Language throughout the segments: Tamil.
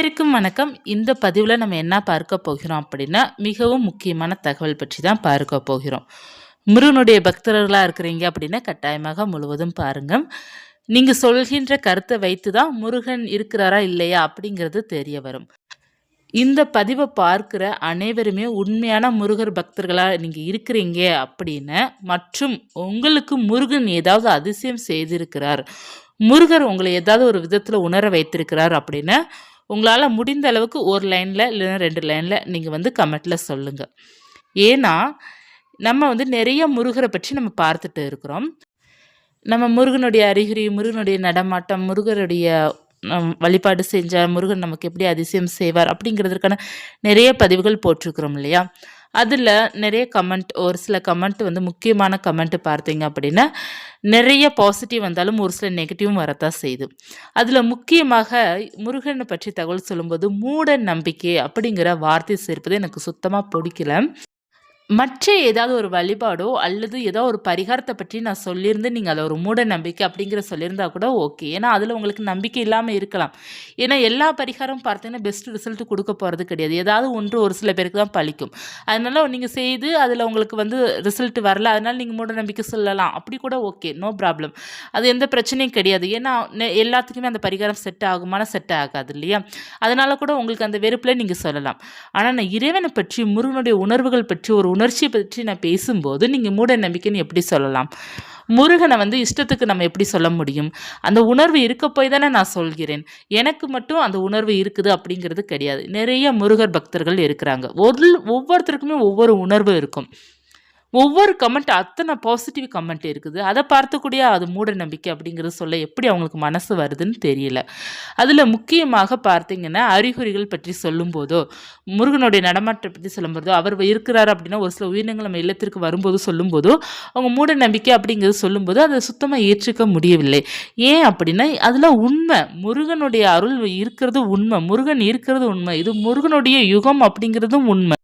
அனைவருக்கும் வணக்கம். இந்த பதிவில் நம்ம என்ன பார்க்க போகிறோம் அப்படின்னா மிகவும் முக்கியமான தகவல் பற்றி தான் பார்க்க போகிறோம். முருகனுடைய பக்தர்களாக இருக்கிறீங்க அப்படின்னா கட்டாயமாக முழுவதும் பாருங்கள் நீங்கள் சொல்கின்ற கருத்தை வைத்து தான் முருகன் இருக்கிறாரா இல்லையா அப்படிங்கிறது தெரிய வரும். இந்த பதிவை பார்க்குற அனைவருமே உண்மையான முருகர் பக்தர்களாக நீங்கள் இருக்கிறீங்க அப்படின்னு மற்றும் உங்களுக்கு முருகன் ஏதாவது அதிசயம் செய்திருக்கிறார் முருகர் உங்களை ஏதாவது ஒரு விதத்தில் உணர வைத்திருக்கிறார் அப்படின்னு உங்களால் முடிந்த அளவுக்கு ஒரு லைனில் இல்லைன்னா ரெண்டு லைனில் நீங்கள் வந்து கமெண்ட்டில் சொல்லுங்கள் ஏன்னா நம்ம வந்து நிறைய முருகரை பற்றி நம்ம பார்த்துட்டு இருக்கிறோம். நம்ம முருகனுடைய அறிகுறி முருகனுடைய நடமாட்டம் முருகருடைய நம் வழிபாடு செஞ்சால் முருகன் நமக்கு எப்படி அதிசயம் செய்வார் அப்படிங்கிறதுக்கான நிறைய பதிவுகள் போட்டிருக்கிறோம் இல்லையா? அதில் நிறைய கமெண்ட் ஒரு சில கமெண்ட் வந்து முக்கியமான கமெண்ட் பார்த்தீங்க அப்படின்னா நிறைய பாசிட்டிவ் வந்தாலும் ஒரு சில நெகட்டிவும் வரத்தான் செய்யுது. அதில் முக்கியமாக முருகனை பற்றி தகவல் சொல்லும்போது மூட நம்பிக்கை அப்படிங்கிற வார்த்தை சேர்ப்பது எனக்கு சுத்தமாக பிடிக்கல. மற்ற ஏதாவது ஒரு வழிபாடோ அல்லது ஏதோ ஒரு பரிகாரத்தை பற்றி நான் சொல்லியிருந்து நீங்கள் அதை ஒரு மூட நம்பிக்கை அப்படிங்கிற சொல்லியிருந்தா கூட ஓகே. ஏன்னா அதில் உங்களுக்கு நம்பிக்கை இல்லாமல் இருக்கலாம். ஏன்னா எல்லா பரிகாரமும் பார்த்தீங்கன்னா பெஸ்ட் ரிசல்ட் கொடுக்க போகிறது கிடையாது. ஏதாவது ஒன்று ஒரு சில பேருக்கு தான் பழிக்கும். அதனால நீங்கள் செய்து அதில் உங்களுக்கு வந்து ரிசல்ட் வரல அதனால் நீங்கள் மூட நம்பிக்கை சொல்லலாம். அப்படி கூட ஓகே நோ ப்ராப்ளம் அது எந்த பிரச்சனையும் கிடையாது. ஏன்னா எல்லாத்துக்குமே அந்த பரிகாரம் செட் ஆகுமானா செட் ஆகாது இல்லையா? அதனால் கூட உங்களுக்கு அந்த வெறுப்பில் நீங்கள் சொல்லலாம். ஆனால் நான் இறைவனை பற்றி முருகனுடைய உணர்வுகள் பற்றி ஒரு உணர்ச்சியை பற்றி நான் பேசும்போது நீங்கள் மூட நம்பிக்கைன்னு எப்படி சொல்லலாம்? முருகனை வந்து இஷ்டத்துக்கு நம்ம எப்படி சொல்ல முடியும்? அந்த உணர்வு இருக்க போய் தானே நான் சொல்கிறேன். எனக்கு மட்டும் அந்த உணர்வு இருக்குது அப்படிங்கிறது கிடையாது. நிறைய முருகர் பக்தர்கள் இருக்கிறாங்க. ஒரு ஒவ்வொருத்தருக்குமே ஒவ்வொரு உணர்வு இருக்கும். ஒவ்வொரு கமெண்ட் அத்தனை பாசிட்டிவ் கமெண்ட் இருக்குது. அதை பார்த்துக்கூடிய அது மூட நம்பிக்கை அப்படிங்கிறது சொல்ல எப்படி அவங்களுக்கு மனசு வருதுன்னு தெரியல. அதில் முக்கியமாக பார்த்தீங்கன்னா அறிகுறிகள் பற்றி சொல்லும்போதோ முருகனுடைய நடமாட்டத்தை பற்றி சொல்லும்போதோ அவர் இருக்கிறார் அப்படின்னா ஒரு சில உயிரினங்கள் நம்ம இல்லத்திற்கு வரும்போது சொல்லும்போதோ அவங்க மூட நம்பிக்கை அப்படிங்கிறது சொல்லும்போது அதை சுத்தமாக ஏற்றுக்க முடியவில்லை. ஏன் அப்படின்னா அதில் உண்மை முருகனுடைய அருள் இருக்கிறது உண்மை முருகன் இருக்கிறது உண்மை இது முருகனுடைய யுகம் அப்படிங்கிறதும் உண்மை.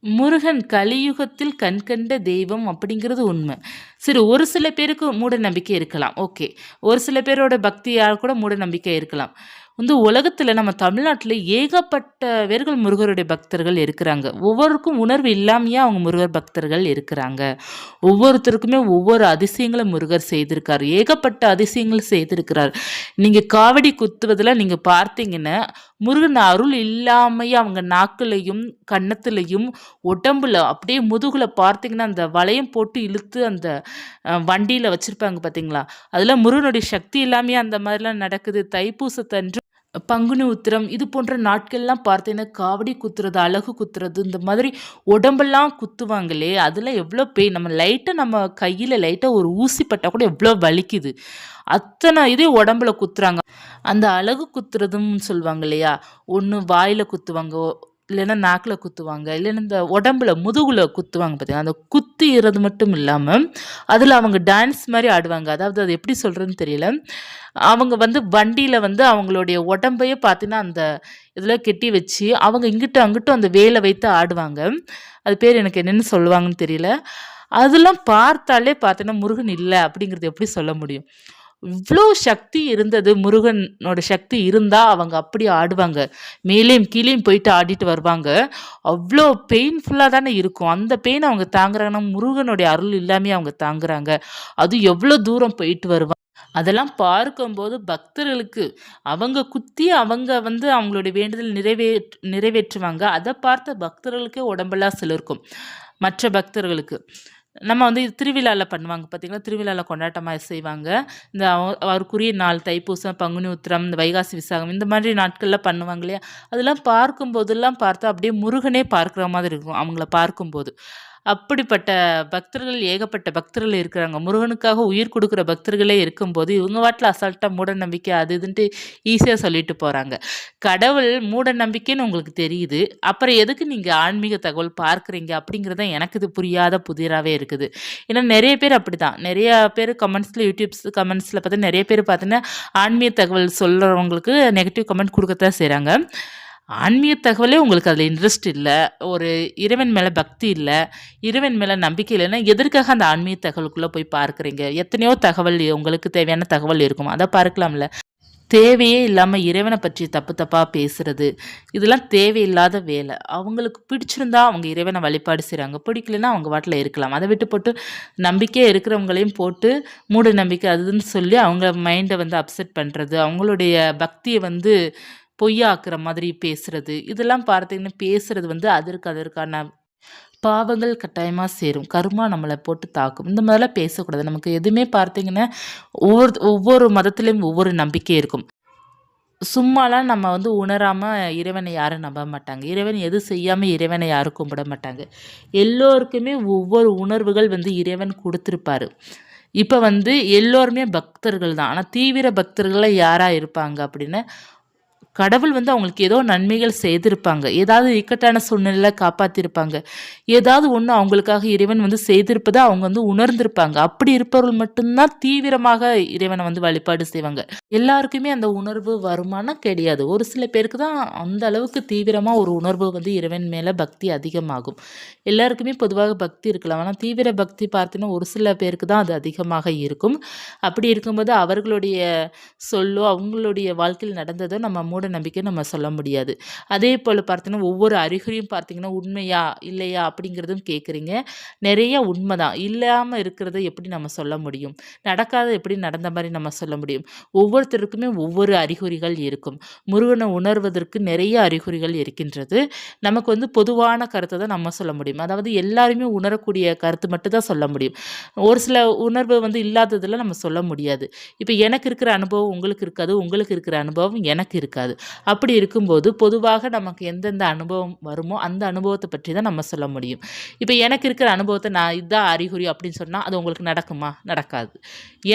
முருகன் கலியுகத்தில் கண்கண்ட தெய்வம் அப்படிங்கிறது உண்மை. சரி ஒரு சில பேருக்கு மூட நம்பிக்கை இருக்கலாம். ஓகே. ஒரு சில பேரோட பக்தியால் கூட மூட நம்பிக்கை இருக்கலாம். வந்து உலகத்தில் நம்ம தமிழ்நாட்டில் ஏகப்பட்ட வேர்கள் முருகருடைய பக்தர்கள் இருக்கிறாங்க. ஒவ்வொருக்கும் உணர்வு இல்லாமையே அவங்க முருகர் பக்தர்கள் இருக்கிறாங்க. ஒவ்வொருத்தருக்குமே ஒவ்வொரு அதிசயங்களை முருகர் செய்திருக்கார். ஏகப்பட்ட அதிசயங்கள் செய்திருக்கிறார். நீங்கள் காவடி குத்துவதில் நீங்கள் பார்த்தீங்கன்னா முருகன் அருள் இல்லாமையே அவங்க நாக்குலையும் கன்னத்துலையும் உடம்புல அப்படியே முதுகில் பார்த்தீங்கன்னா அந்த வளையம் போட்டு இழுத்து அந்த வண்டியில் வச்சுருப்பாங்க பார்த்தீங்களா அதில் முருகனுடைய சக்தி இல்லாமையே அந்த மாதிரிலாம் நடக்குது. தைப்பூசத்தன்று பங்குனி உத்திரம் இது போன்ற நாட்கள்லாம் பார்த்தீங்கன்னா காவடி குத்துறது அழகு குத்துறது இந்த மாதிரி உடம்பெல்லாம் குத்துவாங்களே அதில் எவ்வளோ பெயின் நம்ம லைட்டாக நம்ம கையில் லைட்டாக ஒரு ஊசி பட்டால் கூட எவ்வளோ வலிக்குது. அத்தனை இதே உடம்புல குத்துறாங்க. அந்த அழகு குத்துறதுன்னு சொல்லுவாங்க இல்லையா? ஒன்று வாயில் குத்துவாங்க இல்லைன்னா நாக்கில் குத்துவாங்க இல்லைன்னா இந்த உடம்புல முதுகுல குத்துவாங்க பார்த்தீங்கன்னா அந்த குத்துறது மட்டும் இல்லாமல் அதில் அவங்க டான்ஸ் மாதிரி ஆடுவாங்க. அதாவது அது எப்படி சொல்கிறதுன்னு தெரியல. அவங்க வந்து வண்டியில் வந்து அவங்களுடைய உடம்பையே பார்த்தீங்கன்னா அந்த இதில் கெட்டி வச்சு அவங்க இங்கிட்டும் அங்கிட்டும் அந்த வேலை வைத்து ஆடுவாங்க. அது பேர் எனக்கு என்னென்னு சொல்லுவாங்கன்னு தெரியல. அதெல்லாம் பார்த்தாலே பார்த்தீங்கன்னா முருகன் இல்லை அப்படிங்கிறது எப்படி சொல்ல முடியும்? இவ்வளோ சக்தி இருந்தது முருகனோட சக்தி இருந்தால் அவங்க அப்படி ஆடுவாங்க. மேலேயும் கீழேயும் போயிட்டு ஆடிட்டு வருவாங்க. அவ்வளோ பெயின்ஃபுல்லாக தானே இருக்கும். அந்த பெயின் அவங்க தாங்குறாங்கன்னா முருகனுடைய அருள் இல்லாமே அவங்க தாங்குறாங்க. அது எவ்வளோ தூரம் போயிட்டு வருவாங்க அதெல்லாம் பார்க்கும்போது பக்தர்களுக்கு அவங்க குத்தி அவங்க வந்து அவங்களுடைய வேண்டுதல் நிறைவே நிறைவேற்றுவாங்க. அதை பார்த்த பக்தர்களுக்கே உடம்பெல்லாம் சிலிருக்கும். மற்ற பக்தர்களுக்கு. நம்ம வந்து இது திருவிழாவில் பண்ணுவாங்க பார்த்தீங்களா திருவிழாவில் கொண்டாட்டமாக செய்வாங்க. இந்த அவ- அவருக்குரிய நாள் தைப்பூசம் பங்குனி உத்திரம் இந்த வைகாசி விசாகம் இந்த மாதிரி நாட்களில் பண்ணுவாங்க இல்லையா? அதெல்லாம் பார்க்கும்போதெல்லாம் பார்த்தா அப்படியே முருகனே பார்க்குற மாதிரி இருக்கும் அவங்கள பார்க்கும்போது. அப்படிப்பட்ட பக்தர்கள் ஏகப்பட்ட பக்தர்கள் இருக்கிறாங்க. முருகனுக்காக உயிர் கொடுக்குற பக்தர்களே இருக்கும்போது இவங்க வாட்டில் அசால்ட்டாக மூட நம்பிக்கை அது இதுன்ட்டு ஈஸியாக சொல்லிட்டு போகிறாங்க கடவுள் மூட நம்பிக்கைன்னு உங்களுக்கு தெரியுது. அப்புறம் எதுக்கு நீங்கள் ஆன்மீக தகவல் பார்க்குறீங்க அப்படிங்கிறது தான் எனக்கு இது புரியாத புதிராகவே இருக்குது. ஏன்னா நிறைய பேர் அப்படி தான் நிறைய பேர் கமெண்ட்ஸில் யூடியூப்ஸ் கமெண்ட்ஸில் பார்த்தா நிறைய பேர் பார்த்தீங்கன்னா ஆன்மீக தகவல் சொல்கிறவங்களுக்கு நெகட்டிவ் கமெண்ட் கொடுக்கத்தான் செய்கிறாங்க ஆன்மீக தகவலே உங்களுக்கு அதில் இன்ட்ரெஸ்ட் இல்லை ஒரு இறைவன் மேலே பக்தி இல்லை இறைவன் மேலே நம்பிக்கை இல்லைன்னா எதற்காக அந்த ஆன்மீக தகவலுக்குள்ளே போய் பார்க்குறீங்க? எத்தனையோ தகவல் உங்களுக்கு தேவையான தகவல் இருக்கும். அதை பார்க்கலாம்ல. தேவையே இல்லாமல் இறைவனை பற்றி தப்பு தப்பாக பேசுகிறது இதெல்லாம் தேவையில்லாத வேலை. அவங்களுக்கு பிடிச்சிருந்தா அவங்க இறைவனை வழிபாடு செய்கிறாங்க பிடிக்கலன்னா அவங்க வாட்டில் இருக்கலாம். அதை விட்டு போட்டு நம்பிக்கை இருக்கிறவங்களையும் போட்டு மூட நம்பிக்கை அதுன்னு சொல்லி அவங்க மைண்டை வந்து அப்செட் பண்ணுறது அவங்களுடைய பக்தியை வந்து பொய்யாக்குற மாதிரி பேசுறது. இதெல்லாம் பார்த்தீங்கன்னா பேசுறது வந்து அதற்கு அதற்கான பாவங்கள் கட்டாயமாக சேரும். கருமா நம்மளை போட்டு தாக்கும். இந்த மாதிரிலாம் பேசக்கூடாது. நமக்கு எதுவுமே பார்த்தீங்கன்னா ஒவ்வொரு ஒவ்வொரு மதத்துலேயும் ஒவ்வொரு நம்பிக்கை இருக்கும். சும்மாலாம் நம்ம வந்து உணராமல் இறைவனை யாரும் நம்ப மாட்டாங்க. இறைவன் எது செய்யாமல் இறைவனை யாரும் கும்பிட மாட்டாங்க. எல்லோருக்குமே ஒவ்வொரு உணர்வுகள் வந்து இறைவன் கொடுத்துருப்பாரு. இப்போ வந்து எல்லோருமே பக்தர்கள் தான். ஆனால் தீவிர பக்தர்கள்லாம் யாராக இருப்பாங்க அப்படின்னு கடவுள் வந்து அவங்களுக்கு ஏதோ நன்மைகள் செய்திருப்பாங்க. ஏதாவது இக்கட்டான சூழ்நிலையில் காப்பாற்றிருப்பாங்க ஏதாவது ஒன்று அவங்களுக்காக இறைவன் வந்து செய்திருப்பதை அவங்க வந்து உணர்ந்திருப்பாங்க. அப்படி இருப்பவர்கள் மட்டும்தான் தீவிரமாக இறைவனை வந்து வழிபாடு செய்வாங்க. எல்லாருக்குமே அந்த உணர்வு வருமானம் கிடையாது. ஒரு சில பேருக்கு தான் அந்த அளவுக்கு தீவிரமாக ஒரு உணர்வு வந்து இறைவன் மேலே பக்தி அதிகமாகும். எல்லாருக்குமே பொதுவாக பக்தி இருக்கலாம். ஆனால் தீவிர பக்தி பார்த்தீங்கன்னா ஒரு சில பேருக்கு தான் அது அதிகமாக இருக்கும். அப்படி இருக்கும்போது அவர்களுடைய சொல்லோ அவங்களுடைய வாழ்க்கையில் நடந்ததோ நம்ம மூட நம்பிக்கை நம்ம சொல்ல முடியாது. அதே போல் பார்த்தீங்கன்னா ஒவ்வொரு அறிகுறியும் பார்த்தீங்கன்னா உண்மையா இல்லையா அப்படிங்கிறதும் கேட்குறீங்க. நிறைய உண்மை தான் இல்லாமல் இருக்கிறத எப்படி நம்ம சொல்ல முடியும்? நடக்காத எப்படி நடந்த மாதிரி நம்ம சொல்ல முடியும்? ஒவ்வொருத்தருக்குமே ஒவ்வொரு அறிகுறிகள் இருக்கும். முருகனை உணர்வதற்கு நிறைய அறிகுறிகள் இருக்கின்றது. நமக்கு வந்து பொதுவான கருத்தை தான் நம்ம சொல்ல முடியும். அதாவது எல்லாருமே உணரக்கூடிய கருத்து மட்டும் தான் சொல்ல முடியும். ஒரு சில உணர்வு வந்து இல்லாததில் நம்ம சொல்ல முடியாது. இப்போ எனக்கு இருக்கிற அனுபவம் உங்களுக்கு இருக்காது. உங்களுக்கு இருக்கிற அனுபவம் எனக்கு இருக்காது. அப்படி இருக்கும்போது பொதுவாக நமக்கு எந்தெந்த அனுபவம் வருமோ அந்த அனுபவத்தை பற்றி தான் நம்ம சொல்ல முடியும். இப்போ எனக்கு இருக்கிற அனுபவத்தை நான் இதுதான் அறிகுறி அப்படின்னு சொன்னால் அது உங்களுக்கு நடக்குமா? நடக்காது.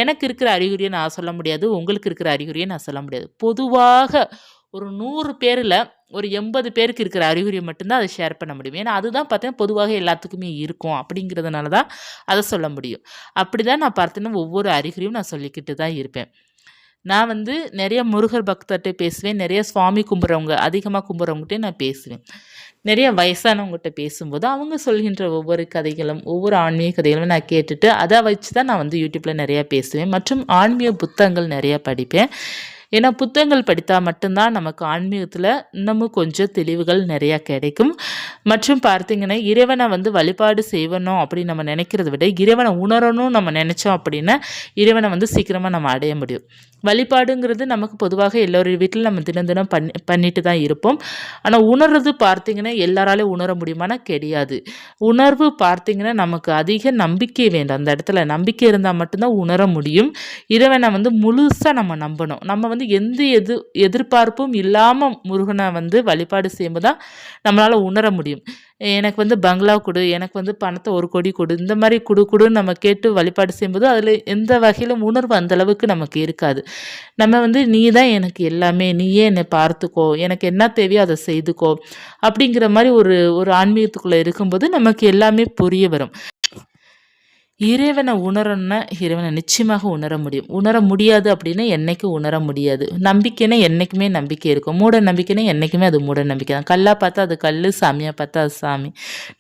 எனக்கு இருக்கிற அறிகுறியை நான் சொல்ல முடியாது உங்களுக்கு இருக்கிற அறிகுறியை நான் சொல்ல முடியாது. பொதுவாக ஒரு நூறு பேரில் ஒரு எண்பது பேருக்கு இருக்கிற அறிகுறியை மட்டும்தான் அதை ஷேர் பண்ண முடியும். ஏன்னா அதுதான் பார்த்தீங்கன்னா பொதுவாக எல்லாத்துக்குமே இருக்கும் அப்படிங்கிறதுனால தான் அதை சொல்ல முடியும். அப்படி தான் நான் பார்த்தீங்கன்னா ஒவ்வொரு அறிகுறியும் நான் சொல்லிக்கிட்டு தான் இருப்பேன். நான் வந்து நிறைய முருகர் பக்தர்கிட்ட பேசுவேன் நிறைய சுவாமி கும்பிட்றவங்க அதிகமாக கும்பிட்றவங்ககிட்டே நான் பேசுவேன். நிறைய வயசானவங்ககிட்ட பேசும்போது அவங்க சொல்கின்ற ஒவ்வொரு கதைகளும் ஒவ்வொரு ஆன்மீக கதைகளும் நான் கேட்டுட்டு அதை வச்சு தான் நான் வந்து யூடியூப்பில் நிறையா பேசுவேன். மற்றும் ஆன்மீக புத்தகங்கள் நிறையா படிப்பேன். ஏன்னா புத்தகங்கள் படித்தால் மட்டும்தான் நமக்கு ஆன்மீகத்தில் இன்னமும் கொஞ்சம் தெளிவுகள் நிறையா கிடைக்கும். மற்றும் பார்த்திங்கன்னா இறைவனை வந்து வழிபாடு செய்வணும் அப்படின்னு நம்ம நினைக்கிறத விட இறைவனை உணரணும் நம்ம நினச்சோம் அப்படின்னா இறைவனை வந்து சீக்கிரமாக நம்ம அடைய முடியும். வழிபாடுங்கிறது நமக்கு பொதுவாக எல்லோருடைய வீட்டில் நம்ம தினம் தினம் பண்ணி பண்ணிட்டு தான் இருப்போம். ஆனால் உணர்றது பார்த்திங்கன்னா எல்லாராலையும் உணர முடியுமானா கிடையாது. உணர்வு பார்த்திங்கன்னா நமக்கு அதிக நம்பிக்கை வேண்டும். அந்த இடத்துல நம்பிக்கை இருந்தால் மட்டும்தான் உணர முடியும். இறைவனை வந்து முழுசாக நம்ம நம்பணும். நம்ம வந்து எந்த எது எதிர்பார்ப்பும் இல்லாமல் முருகனை வந்து வழிபாடு செய்யும்போது தான் நம்மளால் உணர முடியும். எனக்கு வந்து பங்களா கொடு எனக்கு வந்து பணத்தை ஒரு கொடி கொடு இந்த மாதிரி கொடு கொடுன்னு நம்ம கேட்டு வழிபாடு செய்யும்போது அதில் எந்த வகையிலும் உணர்வு அந்தளவுக்கு நமக்கு இருக்காது. நம்ம வந்து நீ தான் எனக்கு எல்லாமே நீயே என்னை பார்த்துக்கோ எனக்கு என்ன தேவையோ அதை செய்துக்கோ அப்படிங்கிற மாதிரி ஒரு ஒரு ஆன்மீகத்துக்குள்ளே இருக்கும்போது நமக்கு எல்லாமே புரிய வரும். இறைவனை உணரணும்னா இறைவனை நிச்சயமாக உணர முடியும். உணர முடியாது அப்படின்னா என்றைக்கும் உணர முடியாது. நம்பிக்கைன்னா என்றைக்குமே நம்பிக்கை இருக்கும். மூட நம்பிக்கைன்னா என்றைக்குமே அது மூட நம்பிக்கை தான். கல்லாக பார்த்தா அது கல் சாமியாக பார்த்தா அது சாமி.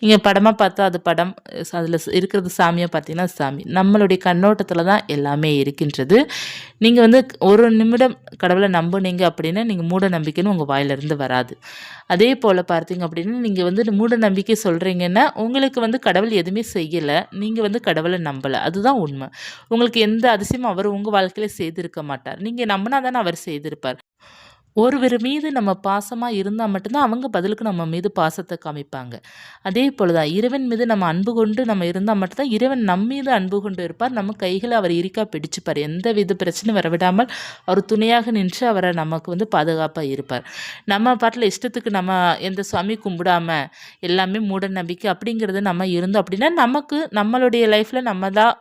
நீங்கள் படமாக பார்த்தா அது படம். அதில் இருக்கிறது சாமியாக பார்த்தீங்கன்னா சாமி. நம்மளுடைய கண்ணோட்டத்தில் தான் எல்லாமே இருக்கின்றது. நீங்கள் வந்து ஒரு நிமிடம் கடவுளை நம்புனீங்க அப்படின்னா நீங்கள் மூட நம்பிக்கைன்னு உங்கள் வாயிலிருந்து வராது. அதே போல் பார்த்தீங்க அப்படின்னா நீங்கள் வந்து மூட நம்பிக்கை சொல்கிறீங்கன்னா உங்களுக்கு வந்து கடவுள் எதுவுமே செய்யலை. நீங்கள் வந்து கடவுள் நம்பலை. அதுதான் உண்மை. உங்களுக்கு எந்த அதிசயமும் அவர் உங்கள் வாழ்க்கையில் செய்திருக்க மாட்டார். நீங்கள் நம்பினா தானே அவர் செய்திருப்பார். ஒருவர் மீது நம்ம பாசமாக இருந்தால் மட்டும்தான் அவங்க பதிலுக்கு நம்ம மீது பாசத்தை காமிப்பாங்க. அதே போல் தான் இறைவன் மீது நம்ம அன்பு கொண்டு நம்ம இருந்தால் மட்டும்தான் இறைவன் நம் மீது அன்பு கொண்டு இருப்பார். நம்ம கைகளை அவர் இருக்கா பிடிச்சுப்பார். எந்த வித பிரச்சனையும் வரவிடாமல் அவர் துணையாக நின்று அவரை நமக்கு வந்து பாதுகாப்பாக இருப்பார். நம்ம பாட்டில் இஷ்டத்துக்கு நம்ம எந்த சுவாமி கும்பிடாமல் எல்லாமே மூட நம்பிக்கை அப்படிங்கிறது நம்ம இருந்தோம் அப்படின்னா நமக்கு நம்மளுடைய லைஃப்பில் நம்ம தான்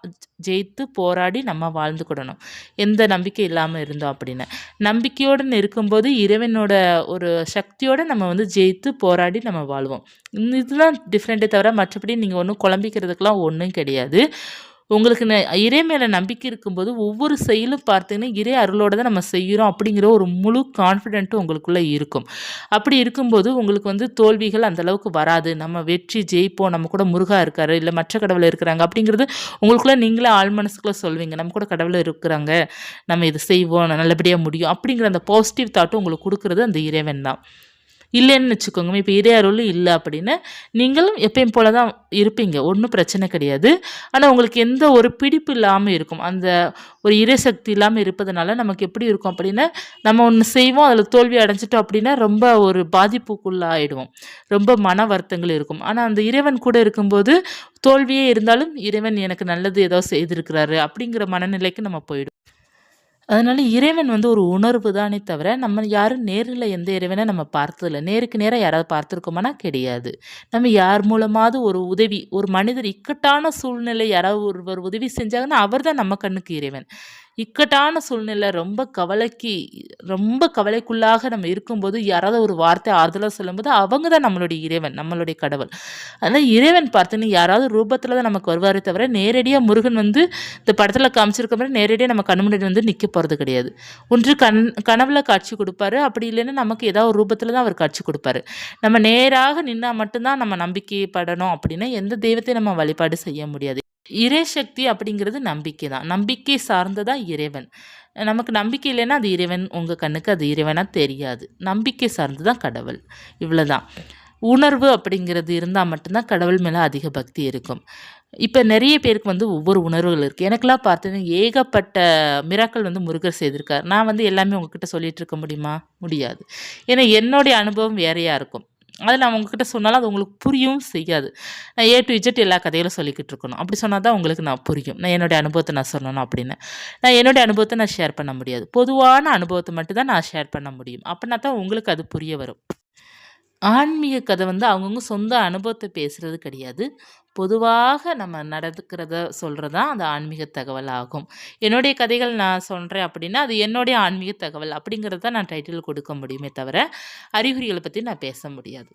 ஜெயித்து போராடி நம்ம வாழ்ந்துக்கிடணும் எந்த நம்பிக்கை இல்லாமல் இருந்தோம் அப்படின்னு. நம்பிக்கையோடு இருக்கும்போது இறைவனோட ஒரு சக்தியோடு நம்ம வந்து ஜெயித்து போராடி நம்ம வாழ்வோம். இதுதான் டிஃப்ரெண்ட்டே தவிர மற்றபடி நீங்கள் ஒன்றும் குழம்பிக்கிறதுக்கெலாம் ஒன்றும் கிடையாது. உங்களுக்கு இறை மேலே நம்பிக்கை இருக்கும்போது, ஒவ்வொரு செயலும் பார்த்தீங்கன்னா, இறை அருளோடு தான் நம்ம செய்கிறோம் அப்படிங்கிற ஒரு முழு கான்ஃபிடென்ட்டும் உங்களுக்குள்ளே இருக்கும். அப்படி இருக்கும்போது, உங்களுக்கு வந்து தோல்விகள் அந்தளவுக்கு வராது. நம்ம வெற்றி ஜெயிப்போம். நம்ம கூட முருகா இருக்கார் இல்லை மற்ற கடவுள் இருக்கிறாங்க அப்படிங்கிறது உங்களுக்குள்ளே நீங்களே ஆழ் மனசுக்குள்ளே சொல்வீங்க. நம்ம கூட கடவுள் இருக்கிறாங்க. நம்ம இதை செய்வோம். நல்லபடியாக முடியும். அப்படிங்கிற அந்த பாசிட்டிவ் தாட்டும் உங்களுக்கு கொடுக்குறது அந்த இறைவன் தான். இல்லைன்னு வச்சுக்கோங்க. இப்போ இதே அருள் இல்லை அப்படின்னு நீங்களும் எப்பயும் போல தான் இருப்பீங்க. ஒன்றும் பிரச்சனை கிடையாது. ஆனால் உங்களுக்கு எந்த ஒரு பிடிப்பு இல்லாமல் இருக்கும். அந்த ஒரு இறைசக்தி சக்தி இருப்பதனால நமக்கு எப்படி இருக்கும் அப்படின்னா, நம்ம ஒன்று செய்வோம். அதில் தோல்வி அடைஞ்சிட்டோம் அப்படின்னா, ரொம்ப ஒரு பாதிப்புக்குள்ளாயிடுவோம். ரொம்ப மன வருத்தங்கள் இருக்கும். ஆனால் அந்த இறைவன் கூட இருக்கும்போது, தோல்வியே இருந்தாலும் இறைவன் எனக்கு நல்லது ஏதோ செய்திருக்கிறாரு அப்படிங்கிற மனநிலைக்கு நம்ம போயிடும் அதனால் இறைவன் வந்து ஒரு உணர்வு தானே தவிர, நம்ம யாரும் நேரில் எந்த இறைவனை நம்ம பார்த்ததில்ல. நேருக்கு நேராக யாராவது பார்த்துருக்கோமானா கிடையாது. நம்ம யார் மூலமாவது ஒரு உதவி, ஒரு மனிதர் இக்கட்டான சூழ்நிலை யாராவது ஒருவர் உதவி செஞ்சாங்கன்னா, அவர் தான் நம்ம கண்ணுக்கு இறைவன். இக்கட்டான சூழ்நிலை ரொம்ப கவலைக்கு ரொம்ப கவலைக்குள்ளாக நம்ம இருக்கும்போது, யாராவது ஒரு வார்த்தை ஆறுதலாக சொல்லும்போது, அவங்க தான் நம்மளுடைய இறைவன், நம்மளுடைய கடவுள். அதனால் இறைவன் பார்த்தீங்கன்னா, யாராவது ரூபத்தில் தான் நமக்கு வருவாரே தவிர, நேரடியாக முருகன் வந்து இந்த படத்தில் காமிச்சிருக்க மாதிரி நேரடியாக நம்ம கண் முன்னாடி வந்து நிற்க போகிறது கிடையாது. ஒன்று கண் கனவுல காட்சி கொடுப்பாரு அப்படி இல்லைன்னா, நமக்கு ஏதாவது ஒரு ரூபத்தில் தான் அவர் காட்சி கொடுப்பாரு நம்ம நேராக நின்னால் மட்டும்தான் நம்ம நம்பிக்கை படணும் அப்படின்னா, எந்த தெய்வத்தையும் நம்ம வழிபாடு செய்ய முடியாது. இறை சக்தி அப்படிங்கிறது நம்பிக்கை தான். நம்பிக்கை சார்ந்ததா இறைவன். நமக்கு நம்பிக்கை இல்லைன்னா, அது இறைவன் உங்கள் கண்ணுக்கு அது இறைவனாக தெரியாது. நம்பிக்கை சார்ந்து தான் கடவுள். இவ்வளோதான் உணர்வு அப்படிங்கிறது இருந்தால் மட்டும்தான் கடவுள் மேலே அதிக பக்தி இருக்கும். இப்போ நிறைய பேருக்கு வந்து ஒவ்வொரு உணர்வுகள் இருக்குது எனக்கெல்லாம் பார்த்தீங்கன்னா, ஏகப்பட்ட மிராக்கள் வந்து முருகர் செய்திருக்கார். நான் வந்து எல்லாமே உங்ககிட்ட சொல்லிகிட்டு இருக்க முடியுமா? முடியாது. ஏன்னா, என்னுடைய அனுபவம் வேறையாக இருக்கும். அதில் நான் உங்ககிட்ட சொன்னாலும் அது உங்களுக்கு புரியவும் செய்யாது. நான் ஏ டு இஜெட் எல்லா கதைகளும் சொல்லிக்கிட்டு இருக்கணும். அப்படி சொன்னால் தான் உங்களுக்கு நான் புரியும். நான் என்னுடைய அனுபவத்தை நான் சொல்லணும் அப்படின்னு. நான் என்னுடைய அனுபவத்தை நான் ஷேர் பண்ண முடியாது. பொதுவான அனுபவத்தை மட்டும் தான் நான் ஷேர் பண்ண முடியும். அப்படின்னா தான் உங்களுக்கு அது புரிய வரும். ஆன்மீக கதை வந்து அவங்கவுங்க சொந்த அனுபவத்தை பேசுகிறது கிடையாது. பொதுவாக நம்ம நடந்துக்கிறத சொல்கிறது தான் அந்த ஆன்மீக தகவல் ஆகும். என்னுடைய கதைகள் நான் சொல்கிறேன் அப்படின்னா, அது என்னுடைய ஆன்மீக தகவல் அப்படிங்கிறத நான் டைட்டில் கொடுக்க முடியுமே தவிர, அறிகுறிகளை பற்றி நான் பேச முடியாது.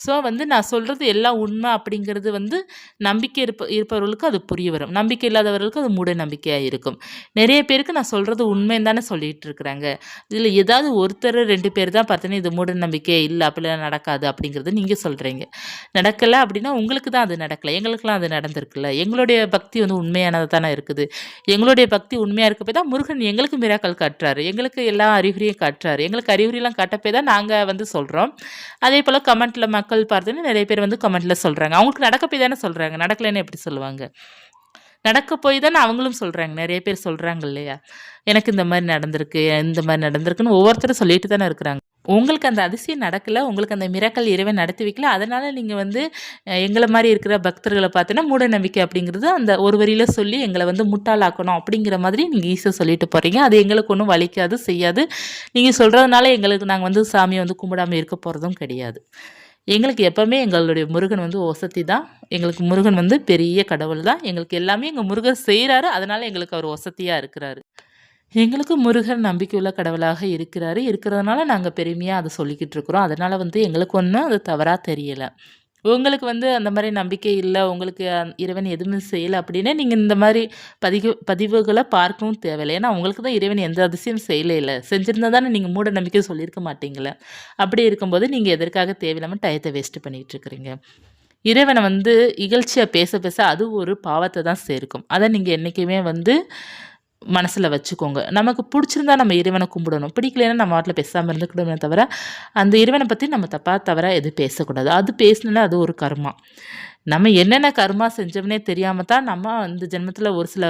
ஸோ வந்து நான் சொல்கிறது எல்லாம் உண்மை அப்படிங்கிறது வந்து நம்பிக்கை இருப்ப இருப்பவர்களுக்கு அது புரிய வரும். நம்பிக்கை இல்லாதவர்களுக்கு அது மூட நம்பிக்கையாக இருக்கும். நிறைய பேருக்கு நான் சொல்கிறது உண்மைன்னு தானே சொல்லிகிட்டு இருக்கிறாங்க. இதில் ஏதாவது ஒருத்தர் ரெண்டு பேர் தான் பார்த்தீங்கன்னா, இது மூட நம்பிக்கை இல்லை அப்படிலாம் நடக்காது அப்படிங்கிறது நீங்கள் சொல்கிறீங்க நடக்கலை அப்படின்னா, உங்களுக்கு தான் அது நடக்கலை எங்களுக்கெல்லாம் அது நடந்திருக்குல்ல. எங்களுடைய பக்தி வந்து உண்மையானது தானே இருக்குது. எங்களுடைய பக்தி உண்மையாக இருக்கப்போ தான் முருகன் எங்களுக்கு மிராக்கள் காட்டுறாரு. எங்களுக்கு எல்லா அறிகுறியும் காட்டுறாரு. எங்களுக்கு அறிகுறியெல்லாம் காட்ட தான் நாங்கள் வந்து சொல்கிறோம் அதே போல் கமெண்ட்டில் மக்கள் பார்த்துன்னு நிறைய பேர் வந்து கமெண்ட்டில் சொல்கிறாங்க அவங்களுக்கு நடக்க போய் தானே சொல்கிறாங்க நடக்கலைன்னு எப்படி சொல்லுவாங்க? நடக்க போய் தானே அவங்களும் சொல்கிறாங்க நிறைய பேர் சொல்கிறாங்க இல்லையா? எனக்கு இந்த மாதிரி நடந்திருக்கு, இந்த மாதிரி நடந்திருக்குன்னு ஒவ்வொருத்தரும் சொல்லிட்டு தானே இருக்கிறாங்க. உங்களுக்கு அந்த அதிசயம் நடக்கலை உங்களுக்கு அந்த மிரக்கல் இறைவன் நடத்தி வைக்கல. அதனால் நீங்கள் வந்து எங்களை மாதிரி இருக்கிற பக்தர்களை பார்த்தோன்னா மூட நம்பிக்கை அப்படிங்கிறது அந்த ஒரு வரியில சொல்லி எங்களை வந்து முட்டாளாக்கணும் அப்படிங்கிற மாதிரி நீங்கள் ஈஸியாக சொல்லிட்டு போகிறீங்க அது எங்களுக்கு ஒன்றும் வலிக்காது, செய்யாது. நீங்கள் சொல்கிறதுனால எங்களுக்கு நாங்கள் வந்து சாமியை வந்து கும்பிடாமல் இருக்க போகிறதும் கிடையாது. எங்களுக்கு எப்போவுமே எங்களுடைய முருகன் வந்து ஒசத்தி தான். எங்களுக்கு முருகன் வந்து பெரிய கடவுள் தான். எங்களுக்கு எல்லாமே எங்கள் முருகர் செய்கிறாரு அதனால் எங்களுக்கு அவர் வசதியாக இருக்கிறாரு. எங்களுக்கு முருகன் நம்பிக்கையுள்ள கடவுளாக இருக்கிறாரு. இருக்கிறதுனால நாங்கள் பெருமையாக அதை சொல்லிக்கிட்டு இருக்கிறோம். அதனால் வந்து எங்களுக்கு ஒன்றும் அது தவறாக தெரியலை உங்களுக்கு வந்து அந்த மாதிரி நம்பிக்கை இல்லை உங்களுக்கு இறைவன் எதுவுமே செய்யலை அப்படின்னா, நீங்கள் இந்த மாதிரி பதிவு பதிவுகளை பார்க்கவும் தேவையில்லை ஏன்னா, உங்களுக்கு தான் இறைவன் எந்த அதிசயம் செய்யலைல்ல. செஞ்சுருந்தா தானே நீங்கள் மூட நம்பிக்கை சொல்லியிருக்க மாட்டீங்களே அப்படி இருக்கும்போது நீங்கள் எதற்காக தேவையில்லாமல் டயத்தை வேஸ்ட் பண்ணிகிட்டு இருக்கிறீங்க. இறைவனை வந்து இகழ்ச்சியாக பேச பேச அது ஒரு பாவத்தை தான் சேர்க்கும். அதை நீங்கள் என்றைக்குமே வந்து மனசில் வச்சுக்கோங்க. நமக்கு பிடிச்சிருந்தா நம்ம இறைவனை கும்பிடணும். பிடிக்கலன்னா நம்ம வாட்டில் பேசாமல் இருந்துக்கணுமே தவிர, அந்த இறைவனை பற்றி நம்ம தப்பா, தவிர எதுவும் பேசக்கூடாது. அது பேசினோம்னா அது ஒரு கர்மா. நம்ம என்னென்ன கர்மா செஞ்சோம்னே தெரியாமல் தான் நம்ம இந்த ஜென்மத்தில் ஒரு சில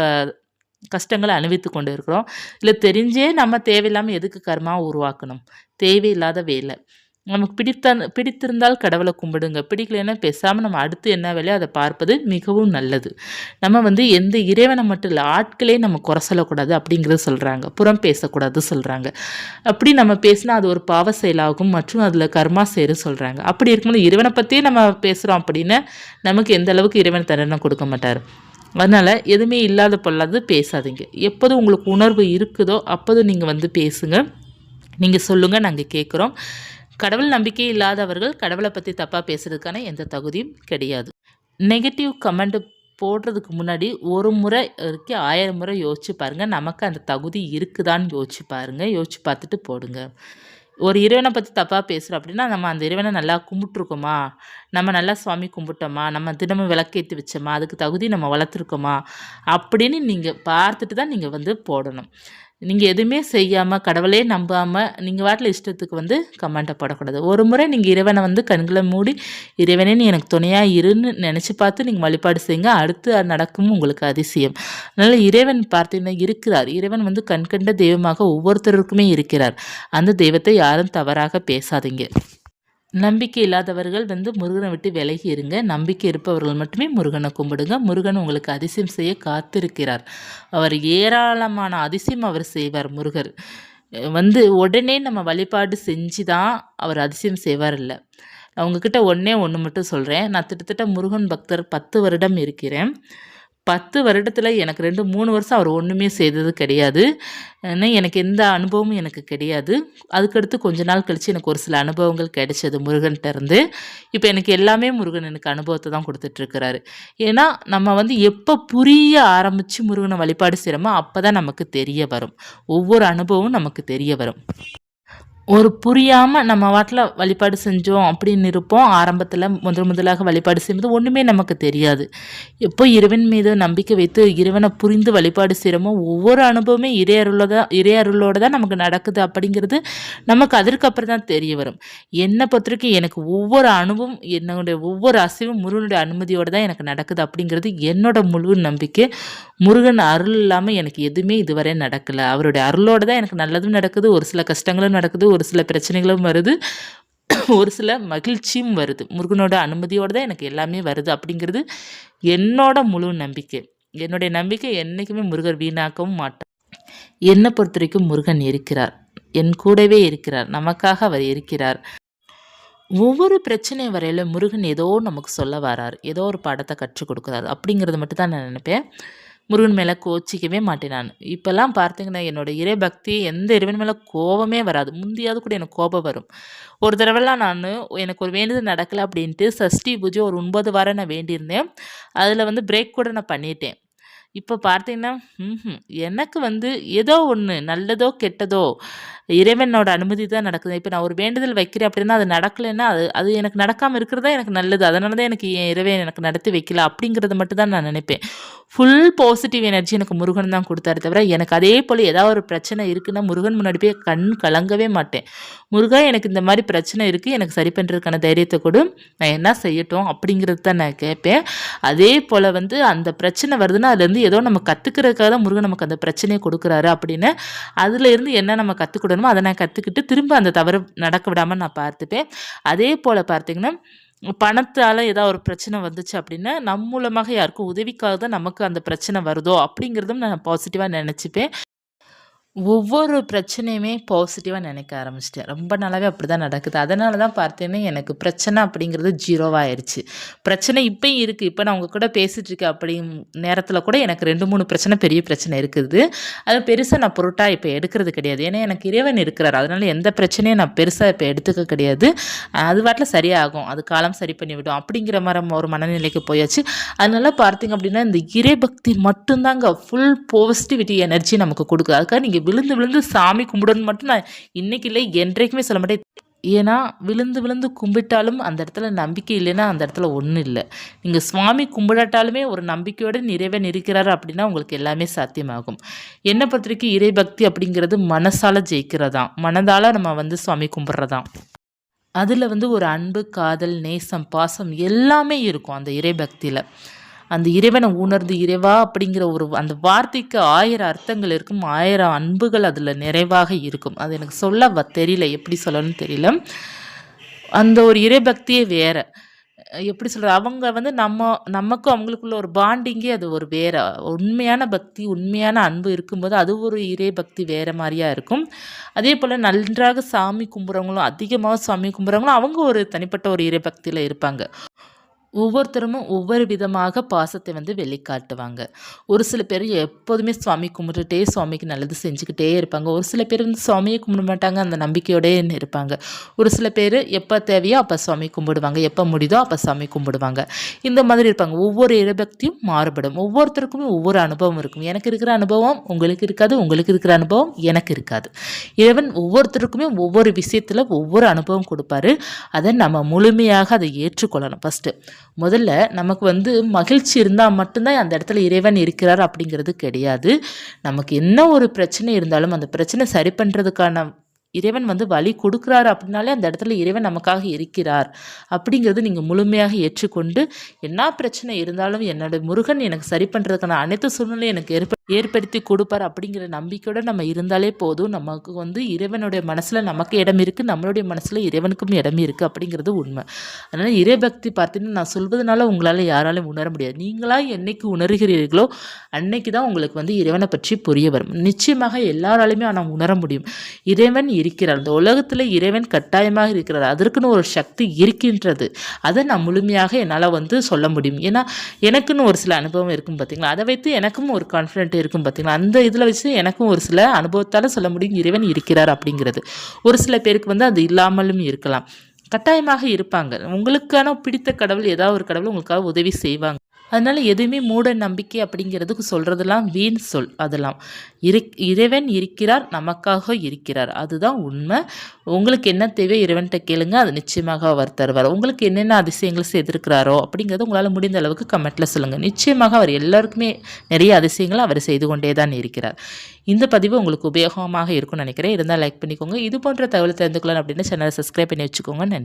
கஷ்டங்களை அனுபவித்து கொண்டு இருக்கிறோம். இல்லை தெரிஞ்சே நம்ம தேவையில்லாமல் எதுக்கு கர்மா உருவாக்கணும்? தேவையில்லாத வேலை நமக்கு பிடித்த பிடித்திருந்தால் கடவுளை கும்பிடுங்க. பிடிக்கலைன்னா பேசாமல் நம்ம அடுத்து என்ன வேலையோ அதை பார்ப்பது மிகவும் நல்லது. நம்ம வந்து எந்த இறைவனை மட்டும் இல்லை ஆட்களே நம்ம குறை சொல்லக்கூடாது அப்படிங்கிறது சொல்கிறாங்க புறம் பேசக்கூடாது சொல்கிறாங்க அப்படி நம்ம பேசினா அது ஒரு பாவ செயலாகும் மற்றும் அதில் கர்மா செய்கிற சொல்கிறாங்க அப்படி இருக்கும்போது இறைவனை பற்றியே நம்ம பேசுகிறோம் அப்படின்னா, நமக்கு எந்த அளவுக்கு இறைவன் தண்டனை கொடுக்க மாட்டார் அதனால் எதுவுமே இல்லாத பொல்லாதது பேசாதீங்க. எப்போது உங்களுக்கு உணர்வு இருக்குதோ, அப்போது நீங்கள் வந்து பேசுங்க. நீங்கள் சொல்லுங்கள் நாங்கள் கேட்குறோம் கடவுள் நம்பிக்கை இல்லாதவர்கள் கடவுளை பற்றி தப்பாக பேசுறதுக்கான எந்த தகுதியும் கிடையாது. நெகட்டிவ் கமெண்ட் போடுறதுக்கு முன்னாடி ஒரு முறை இருக்கு ஆயிரம் முறை யோசிச்சு பாருங்கள் நமக்கு அந்த தகுதி இருக்குதான்னு யோசிச்சு பாருங்கள் யோசிச்சு பார்த்துட்டு போடுங்க. ஒரு இறைவனை பற்றி தப்பாக பேசுகிறோம் அப்படின்னா நம்ம அந்த இறைவனை நல்லா கும்பிட்ருக்கோமா நம்ம நல்லா சுவாமி கும்பிட்டோமா? நம்ம தினமும் விளக்கேற்றி வச்சோமா? அதுக்கு தகுதி நம்ம வளர்த்துருக்கோமா? அப்படின்னு நீங்கள் பார்த்துட்டு தான் நீங்கள் வந்து போடணும். நீங்கள் எதுவுமே செய்யாமல் கடவுளே நம்பாமல் நீங்கள் வாட்டில் இஷ்டத்துக்கு வந்து கமெண்ட்டை போடக்கூடாது. ஒரு முறை நீங்கள் இறைவனை வந்து கண்களை மூடி இறைவனே நீ எனக்கு துணையாக இருன்னு நினச்சி பார்த்து நீங்கள் வழிபாடு செய்யுங்க. அடுத்து அது நடக்கும் உங்களுக்கு அதிசயம். அதனால் இறைவன் பார்த்தீங்கன்னா இருக்கிறார். இறைவன் வந்து கண்கண்ட தெய்வமாக ஒவ்வொருத்தருக்குமே இருக்கிறார். அந்த தெய்வத்தை யாரும் தவறாக பேசாதீங்க. நம்பிக்கை இல்லாதவர்கள் வந்து முருகனை விட்டு விலகி இருங்க. நம்பிக்கை இருப்பவர்கள் மட்டுமே முருகனை கும்பிடுங்க. முருகன் உங்களுக்கு அதிசயம் செய்ய காத்திருக்கிறார். அவர் ஏராளமான அதிசயம் அவர் செய்வார் முருகர். வந்து உடனே நம்ம வழிபாடு செஞ்சு தான் அவர் அதிசயம் செய்வார் இல்லை. அவங்கக்கிட்ட ஒன்றே ஒன்று மட்டும் சொல்கிறேன் நான் திட்டத்தட்ட முருகன் பக்தர் பத்து வருடம் இருக்கிறேன். பத்து வருடத்தில் எனக்கு ரெண்டு மூணு வருஷம் அவர் ஒன்றுமே செய்தது கிடையாது. ஏன்னா எனக்கு எந்த அனுபவமும் எனக்கு கிடையாது. அதுக்கடுத்து கொஞ்ச நாள் கழித்து எனக்கு ஒரு சில அனுபவங்கள் கிடைச்சது முருகன்கிட்ட இருந்து. இப்போ எனக்கு எல்லாமே முருகன் எனக்கு அனுபவத்தை தான் கொடுத்துட்ருக்கிறாரு. ஏன்னா நம்ம வந்து எப்போ புரிய ஆரம்பித்து முருகனை வழிபாடு செய்கிறோமோ அப்போ தான் நமக்கு தெரிய வரும். ஒவ்வொரு அனுபவமும் நமக்கு தெரிய வரும். ஒரு புரியாமல் நம்ம வாட்டில் வழிபாடு செஞ்சோம் அப்படின்னு இருப்போம். ஆரம்பத்தில் முதல் முதலாக வழிபாடு செய்யும்போது ஒன்றுமே நமக்கு தெரியாது. எப்போ இறைவன் மீது நம்பிக்கை வைத்து இறைவனை புரிந்து வழிபாடு செய்கிறோமோ ஒவ்வொரு அனுபவமே இறையருளோட தான் இறையருளோடு தான் நமக்கு நடக்குது அப்படிங்கிறது நமக்கு அதற்கப்புறம் தான் தெரிய வரும். என்னை பொறுத்தவரைக்கும் எனக்கு ஒவ்வொரு அனுபவம் என்னுடைய ஒவ்வொரு அசைவும் முருகனுடைய அனுமதியோடு தான் எனக்கு நடக்குது அப்படிங்கிறது என்னோட முழு நம்பிக்கை. முருகன் அருள் இல்லாமல் எனக்கு எதுவுமே இதுவரை நடக்கலை. அவருடைய அருளோடு தான் எனக்கு நல்லதும் நடக்குது ஒரு சில கஷ்டங்களும் நடக்குது ஒரு ஒரு சில பிரச்சனைகளும் வருது. ஒரு சில மகிழ்ச்சியும் வருது. முருகனோட அனுமதியோடு தான் எனக்கு எல்லாமே வருது அப்படிங்கிறது என்னோட முழு நம்பிக்கை. என்னுடைய நம்பிக்கை என்றைக்குமே முருகர் வீணாக்கவும் மாட்டார். என்னை பொறுத்த வரைக்கும் முருகன் இருக்கிறார். என் கூடவே இருக்கிறார். நமக்காக அவர் இருக்கிறார். ஒவ்வொரு பிரச்சனை வரையிலும் முருகன் ஏதோ நமக்கு சொல்ல வரார். ஏதோ ஒரு பாடத்தை கற்றுக் கொடுக்குறாரு. அப்படிங்கிறது மட்டும் தான் நான் நினைப்பேன். முருகன் மேலே கோச்சிக்கவே மாட்டேன் நான். இப்போல்லாம் பார்த்தீங்கன்னா என்னோடய இறை பக்தி எந்த இறைவன் மேலே கோபமே வராது. முந்தியாவது கூட எனக்கு கோபம் வரும். ஒரு தடவைலாம் நான் எனக்கு ஒரு வேண்டுதல் நடக்கலை அப்படின்ட்டு சஷ்டி பூஜை ஒரு ஒன்பது வாரம் நான் வேண்டியிருந்தேன். அதில் வந்து பிரேக் கூட நான் பண்ணிட்டேன். இப்போ பார்த்தீங்கன்னா எனக்கு வந்து ஏதோ ஒன்று நல்லதோ கெட்டதோ இறைவனோட அனுமதி தான் நடக்குது. இப்போ நான் ஒரு வேண்டுதல் வைக்கிறேன் அப்படின்னா அது நடக்கலைன்னா அது அது எனக்கு நடக்காமல் இருக்கிறதா எனக்கு நல்லது. அதனால தான் எனக்கு என் இறைவன் எனக்கு நடத்தி வைக்கல அப்படிங்கிறத மட்டும் தான் நான் நினைப்பேன். ஃபுல் பாசிட்டிவ் எனர்ஜி எனக்கு முருகன் தான் கொடுத்தாரு தவிர எனக்கு அதே போல் ஏதாவது ஒரு பிரச்சனை இருக்குன்னா முருகன் முன்னாடி போய் கண் கலங்கவே மாட்டேன். முருகா எனக்கு இந்த மாதிரி பிரச்சனை இருக்குது எனக்கு சரி பண்ணுறதுக்கான தைரியத்தை கொடு நான் என்ன செய்யட்டும் அப்படிங்கிறது தான் நான் கேட்பேன். அதே போல் வந்து அந்த பிரச்சனை வருதுன்னா அதுலேருந்து ஏதோ நம்ம கற்றுக்கிறதுக்காக தான் முருகன் நமக்கு அந்த பிரச்சனையை கொடுக்குறாரு அப்படின்னு அதில் இருந்து என்ன நம்ம கற்றுக்கிடணுமோ அதை நான் கற்றுக்கிட்டு திரும்ப அந்த தவறு நடக்க விடாமல் நான் பார்த்துப்பேன். அதே போல் பார்த்திங்கன்னா பணத்தால் ஏதாவது ஒரு பிரச்சனை வந்துச்சு அப்படின்னா நம் மூலமாக யாருக்கும் உதவிக்காக தான் நமக்கு அந்த பிரச்சனை வருதோ அப்படிங்கிறதும் நான் பாசிட்டிவாக நினச்சிப்பேன். ஒவ்வொரு பிரச்சனையுமே பாசிட்டிவாக நினைக்க ஆரம்பிச்சிட்டேன். ரொம்ப நாளாகவே அப்படி தான் நடக்குது. அதனால தான் பார்த்தீங்கன்னா எனக்கு பிரச்சனை அப்படிங்கிறது ஜீரோவாகிடுச்சு பிரச்சனை இப்போயும் இருக்குது இப்போ நான் உங்கள் கூட பேசிகிட்டு இருக்கேன் அப்படி நேரத்தில் கூட எனக்கு ரெண்டு மூணு பிரச்சனை பெரிய பிரச்சனை இருக்குது. அது பெருசாக நான் பொருட்டாக இப்போ எடுக்கிறது கிடையாது. ஏன்னா எனக்கு இறைவன் இருக்கிறார். அதனால் எந்த பிரச்சனையும் நான் பெருசாக இப்போ எடுத்துக்க கிடையாது. அது வாட்டில் சரியாகும். அது காலம் சரி பண்ணிவிடும் அப்படிங்கிற மாதிரி ஒரு மனநிலைக்கு போயாச்சு. அதனால பார்த்தீங்க அப்படின்னா இந்த இறைபக்தி மட்டும்தாங்க ஃபுல் பாசிட்டிவிட்டி எனர்ஜி நமக்கு கொடுக்குது. அதுக்காக நீங்கள் விழுந்து விழுந்து சாமி கும்பிடணும்னு மட்டும் நான் இன்றைக்கி இல்லை என்றைக்குமே சொல்ல மாட்டேன். ஏன்னா விழுந்து விழுந்து கும்பிட்டாலும் அந்த இடத்துல நம்பிக்கை இல்லைன்னா அந்த இடத்துல ஒன்றும் இல்லை. நீங்கள் சுவாமி கும்பிடாட்டாலுமே ஒரு நம்பிக்கையோடு நிறைவே இருக்கிறாரு அப்படின்னா உங்களுக்கு எல்லாமே சாத்தியமாகும். என்னை பொறுத்த வரைக்கும் இறைபக்தி அப்படிங்கிறது மனசால் ஜெயிக்கிறதான் மனதால் நம்ம வந்து சுவாமி கும்பிட்றதான் அதில் வந்து ஒரு அன்பு காதல் நேசம் பாசம் எல்லாமே இருக்கும் அந்த இறைபக்தியில். அந்த இறைவனை உணர்ந்து இறைவா அப்படிங்கிற ஒரு அந்த வார்த்தைக்கு ஆயிரம் அர்த்தங்கள் இருக்கும் ஆயிரம் அன்புகள் அதில் நிறைவாக இருக்கும். அது எனக்கு சொல்ல தெரியல எப்படி சொல்லணும்னு தெரியல. அந்த ஒரு இறைபக்தியே வேறு. எப்படி சொல்கிறது அவங்க வந்து நம்ம நமக்கும் அவங்களுக்குள்ள ஒரு பாண்டிங்கே அது ஒரு வேறு. உண்மையான பக்தி உண்மையான அன்பு இருக்கும்போது அது ஒரு இறை பக்தி வேறு மாதிரியாக இருக்கும். அதே போல் நன்றாக சாமி கும்பிட்றவங்களும் அதிகமாக சாமி கும்பிட்றவங்களும் அவங்க ஒரு தனிப்பட்ட ஒரு இறை பக்தியில் இருப்பாங்க. ஒவ்வொருத்தரும் ஒவ்வொரு விதமாக பாசத்தை வந்து வெளிக்காட்டுவாங்க. ஒரு சில பேர் எப்போதுமே சுவாமி கும்பிட்டுட்டே சுவாமிக்கு நல்லது செஞ்சுக்கிட்டே இருப்பாங்க. ஒரு சில பேர் வந்து சுவாமியை கும்பிட மாட்டாங்க அந்த நம்பிக்கையோடே இருப்பாங்க. ஒரு சில பேர் எப்போ தேவையோ அப்போ சுவாமி கும்பிடுவாங்க எப்போ முடியுதோ அப்போ சாமி கும்பிடுவாங்க. இந்த மாதிரி இருப்பாங்க. ஒவ்வொரு இடபக்தியும் மாறுபடும். ஒவ்வொருத்தருக்குமே ஒவ்வொரு அனுபவம் இருக்கும். எனக்கு இருக்கிற அனுபவம் உங்களுக்கு இருக்காது உங்களுக்கு இருக்கிற அனுபவம் எனக்கு இருக்காது. இறைவன் ஒவ்வொருத்தருக்குமே ஒவ்வொரு விஷயத்தில் ஒவ்வொரு அனுபவம் கொடுப்பாரு. அதை நம்ம முழுமையாக அதை ஏற்றுக்கொள்ளணும். ஃபஸ்ட்டு முதல்ல நமக்கு வந்து மகிழ்ச்சி இருந்தால் மட்டும்தான் அந்த இடத்துல இறைவன் இருக்கிறார் அப்படிங்கிறது கிடையாது. நமக்கு என்ன ஒரு பிரச்சனை இருந்தாலும் அந்த பிரச்சனை சரி பண்ணுறதுக்கான இறைவன் வந்து வழி கொடுக்குறாரு அப்படின்னாலே அந்த இடத்துல இறைவன் நமக்காக இருக்கிறார் அப்படிங்கிறது நீங்கள் முழுமையாக ஏற்றுக்கொண்டு என்ன பிரச்சனை இருந்தாலும் என்னோட முருகன் எனக்கு சரி பண்ணுறதுக்கான அனைத்து சூழ்நிலையும் எனக்கு ஏற்ப ஏற்படுத்தி கொடுப்பார் அப்படிங்கிற நம்பிக்கையோடு நம்ம இருந்தாலே போதும். நமக்கு வந்து இறைவனுடைய மனசில் நமக்கு இடம் இருக்குது நம்மளுடைய மனசில் இறைவனுக்கும் இடம் இருக்குது அப்படிங்கிறது உண்மை. அதனால் இறைபக்தி பார்த்தீங்கன்னா நான் சொல்வதனால உங்களால் யாராலையும் உணர முடியாது. நீங்களாக என்னைக்கு உணர்கிறீர்களோ அன்னைக்கு தான் உங்களுக்கு வந்து இறைவனை பற்றி புரிய வரும். நிச்சயமாக எல்லாராலையுமே ஆனால் உணர முடியும். இறைவன் இருக்கிறார். இந்த உலகத்தில் இறைவன் கட்டாயமாக இருக்கிறார். அதற்குன்னு ஒரு சக்தி இருக்கின்றது. அதை நான் முழுமையாக என்னால் வந்து சொல்ல முடியும். ஏன்னா எனக்குன்னு ஒரு சில அனுபவம் இருக்கும் பார்த்தீங்களா அதை வைத்து எனக்கும் ஒரு கான்ஃபிடென்ட் இருக்கும் பார்த்திங்களா அந்த இதில் வச்சு எனக்கும் ஒரு சில அனுபவத்தால் சொல்ல முடியும் இறைவன் இருக்கிறார் அப்படிங்கிறது. ஒரு சில பேருக்கு வந்து அது இல்லாமலும் இருக்கலாம். கட்டாயமாக இருப்பாங்க. உங்களுக்கான பிடித்த கடவுள் ஏதாவது ஒரு கடவுள் உங்களுக்காக உதவி செய்வாங்க. அதனால் எதுவுமே மூட நம்பிக்கை அப்படிங்கிறதுக்கு சொல்கிறதெல்லாம் வீண் சொல் அதெல்லாம். இரு இறைவன் இருக்கிறார் நமக்காக இருக்கிறார். அதுதான் உண்மை. உங்களுக்கு என்ன தேவை இறைவன்கிட்ட கேளுங்க அது நிச்சயமாக அவர் தருவார். உங்களுக்கு என்னென்ன அதிசயங்கள் செய்திருக்கிறாரோ அப்படிங்கிறது உங்களால் முடிந்த அளவுக்கு கமெண்ட்டில் சொல்லுங்கள் நிச்சயமாக அவர் எல்லாருக்குமே நிறைய அதிசயங்களை அவர் செய்து கொண்டே தான் இருக்கிறார். இந்த பதிவு உங்களுக்கு உபயோகமாக இருக்கும்னு நினைக்கிறேன். இருந்தால் லைக் பண்ணிக்கோங்க. இது போன்ற தகவல் தெரிந்துக்கலாம் அப்படின்னு சேனலை சப்ஸ்கிரைப் பண்ணி வச்சுக்கோங்க. நன்றி.